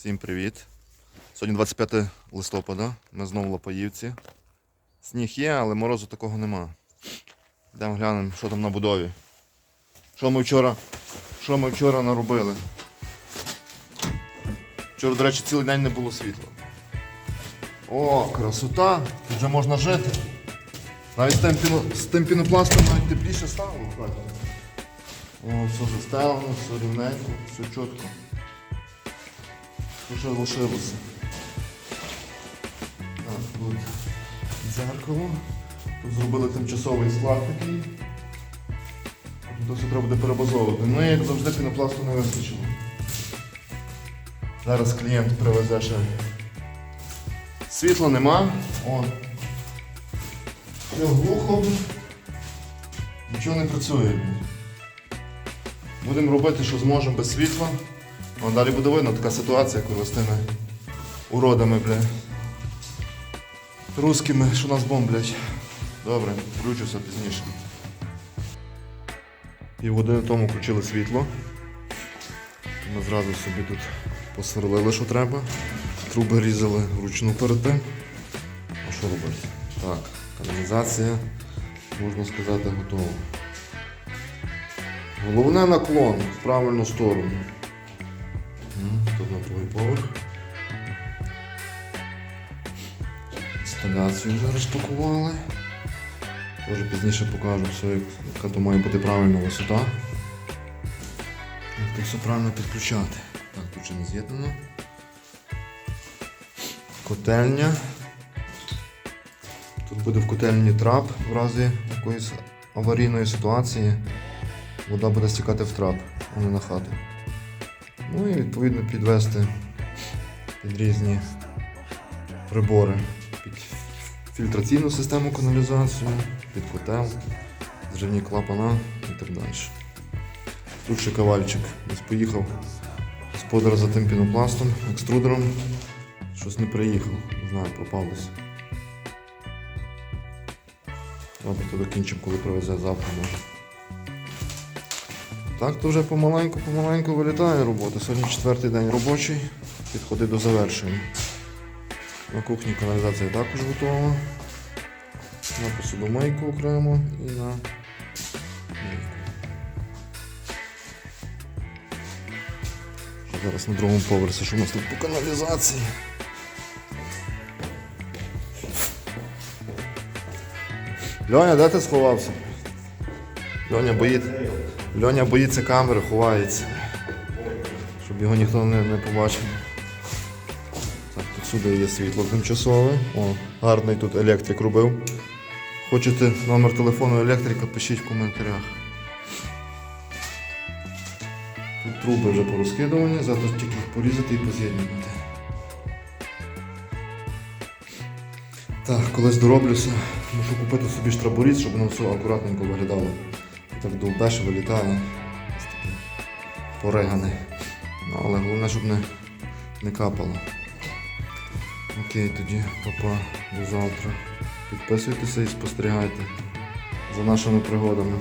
Всім привіт. Сьогодні 25 листопада. Ми знову в Лопаївці. Сніг є, але морозу такого нема. Йдемо глянемо, що там на будові. Що ми вчора, що ми вчора наробили. Вчора, до речі, цілий день не було світла. О, красота! Тут вже можна жити. Навіть з тим, з тим пінопластом навіть тепліше стало. О, все застелено, все рівненько, все чітко. Ще лишилося? Так, тут дзеркало. Тут зробили тимчасовий склад такий. Тут все треба буде перебазовувати. Ну і як завжди пінопласту не вистачило. Зараз клієнт привезе ще. Світла нема. О. Все глухо. Нічого не працює. Будемо робити, що зможемо без світла. А далі буде видно така ситуація, коли з тими уродами, бля. Русскими, що нас бомблять. Добре, включуся пізніше. Півгодини тому включили світло. Ми зразу собі тут посверлили, що треба. Труби різали вручну перед тим. А що робити? Так, каналізація, можна сказати, готова. Головне наклон в правильну сторону. Тут на другий поверх. Інсталяцію вже розпакували. Тоже пізніше покажу все, як- яка то має бути правильна висота. Як все правильно підключати. Так, тут ще не з'єднано. Котельня. Тут буде в котельні трап в разі якоїсь аварійної ситуації. Вода буде стікати в трап, а не на хату. Ну і відповідно підвести під різні прибори. Під фільтраційну систему каналізацію, під котел, зривні клапана і так далі. Тут ще кавальчик. Десь поїхав господар за тим пінопластом, екструдером. Щось не приїхав, не знаю, десь. Добре, то докінчимо, коли привезе завтра може. Так то вже помаленьку-помаленьку вилітає робота. Сьогодні четвертий день робочий, підходить до завершення. На кухні каналізація також готова. На посудомийку окремо і на мийку. Зараз на другому поверсі, що у нас тут по каналізації. Льоня, де ти сховався? Льоня боїться. Льоня боїться камери, ховається. Щоб його ніхто не, не побачив. Так, тут сюди є світло тимчасове. О, гарний тут електрик робив. Хочете номер телефону електрика, пишіть в коментарях. Тут труби вже порозкидувані, завтра тільки їх порізати і поз'єднувати. Так, колись дороблюся, мушу купити собі штраборіз, щоб воно все акуратненько виглядало. Так довбеш вилітає. Ось таке поригане. Ну, але головне, щоб не, не капало. Окей, тоді, папа, до завтра. Підписуйтеся і спостерігайте за нашими пригодами.